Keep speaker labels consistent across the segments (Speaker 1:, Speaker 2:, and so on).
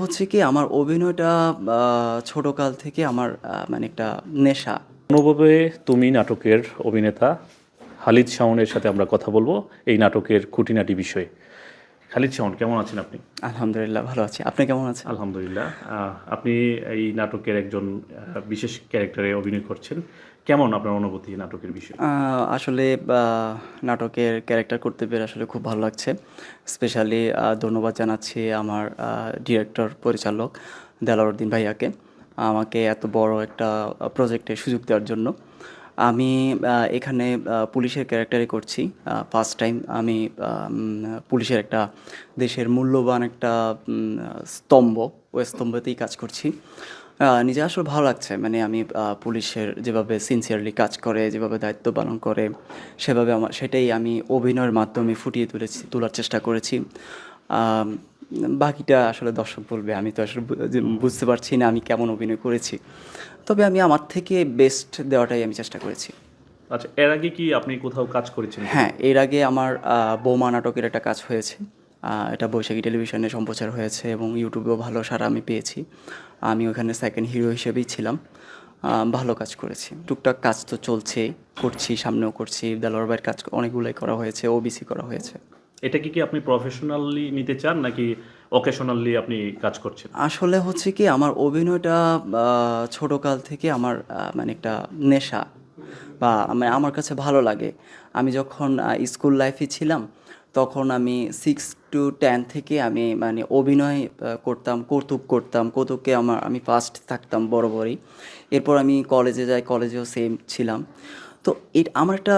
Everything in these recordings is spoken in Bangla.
Speaker 1: হচ্ছে কি আমার অভিনয়টা ছোটকাল থেকে আমার মানে একটা নেশা।
Speaker 2: অনুভবে তুমি নাটকের অভিনেতা, হালিদ শাওনের সাথে আমরা কথা বলব এই নাটকের খুঁটিনাটি বিষয়ে। খালিদ শাওন কেমন আছেন আপনি?
Speaker 1: আলহামদুলিল্লাহ ভালো আছি। আপনি কেমন আছেন?
Speaker 2: আলহামদুলিল্লাহ। আপনি এই নাটকের একজন বিশেষ ক্যারেক্টারে অভিনয় করছেন। কেমন আপনার অনুভূতি নাটকের বিষয়ে?
Speaker 1: আসলে নাটকের ক্যারেক্টার করতে পেরে আসলে খুব ভালো লাগছে। স্পেশালি ধন্যবাদ জানাচ্ছি আমার ডিরেক্টর পরিচালক দেলাউদ্দিন ভাইয়াকে। আমাকে এত বড় একটা প্রজেক্টে সুযোগ দেওয়ার জন্য। আমি এখানে পুলিশের ক্যারেক্টারে করছি। ফার্স্ট টাইম আমি পুলিশের একটা দেশের মূল্যবান একটা স্তম্ভ, ওই স্তম্ভতেই কাজ করছি। নিজে আসলে ভালো লাগছে। মানে আমি পুলিশের যেভাবে সিনসিয়ারলি কাজ করে, যেভাবে দায়িত্ব পালন করে, সেভাবে আমার, সেটাই আমি অভিনয়ের মাধ্যমে ফুটিয়ে তুলেছি, তোলার চেষ্টা করেছি। বাকিটা আসলে দর্শক বলবে। আমি তো আসলে বুঝতে পারছি না আমি কেমন অভিনয় করেছি। তবে আমি আমার থেকে বেস্ট দেওয়াটাই আমি চেষ্টা করেছি।
Speaker 2: আচ্ছা এর আগে কি আপনি কোথাও কাজ করেছেন
Speaker 1: হ্যাঁ এর আগে আমার বৌমা নাটকের একটা কাজ হয়েছে। এটা বৈশাখী টেলিভিশনে সম্প্রচার হয়েছে এবং ইউটিউবেও ভালো সারা আমি পেয়েছি। আমি ওখানে সেকেন্ড হিরো হিসেবেই ছিলাম। ভালো কাজ করেছি। টুকটাক কাজ তো চলছেই করছি সামনেও করছি। দেলোয়ার ভাইয়ের কাজ অনেকগুলোই করা হয়েছে ওবিসি করা হয়েছে।
Speaker 2: এটা কি আপনি প্রফেশনালি নিতে চান নাকি অকেশনালি আপনি কাজ করছেন?
Speaker 1: আসলে হচ্ছে কি, আমার অভিনয়টা ছোটকাল থেকে আমার মানে একটা নেশা বা মানে আমার কাছে ভালো লাগে। আমি যখন স্কুল লাইফে ছিলাম, তখন আমি সিক্স টু টেন থেকে আমি মানে অভিনয় করতাম, কৌতুক করতাম। কৌতুকে আমার, আমি ফার্স্ট থাকতাম বরাবরই। এরপর আমি কলেজে যাই কলেজেও সেম ছিলাম। তো এই আমার একটা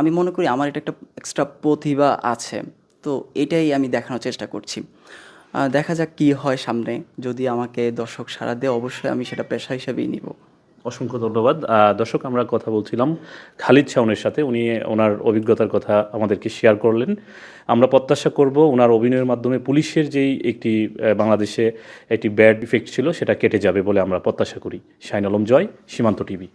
Speaker 1: আমি মনে করি আমার এটা একটা এক্সট্রা প্রতিভা আছে। তো এটাই আমি দেখানোর চেষ্টা করছি। দেখা যাক কি হয় সামনে। যদি আমাকে দর্শক সাড়া দেয়, অবশ্যই আমি সেটা পেশা হিসেবেই নিব।
Speaker 2: অসংখ্য ধন্যবাদ। দর্শক, আমরা কথা বলছিলাম খালিদ শাওনের সাথে। উনি ওনার অভিজ্ঞতার কথা আমাদেরকে শেয়ার করলেন। আমরা প্রত্যাশা করব ওনার অভিনয়ের মাধ্যমে পুলিশের যেই একটি বাংলাদেশে একটি ব্যাড ইফেক্ট ছিল, সেটা কেটে যাবে বলে আমরা প্রত্যাশা করি। শাইন আলম জয়, সীমান্ত টিভি।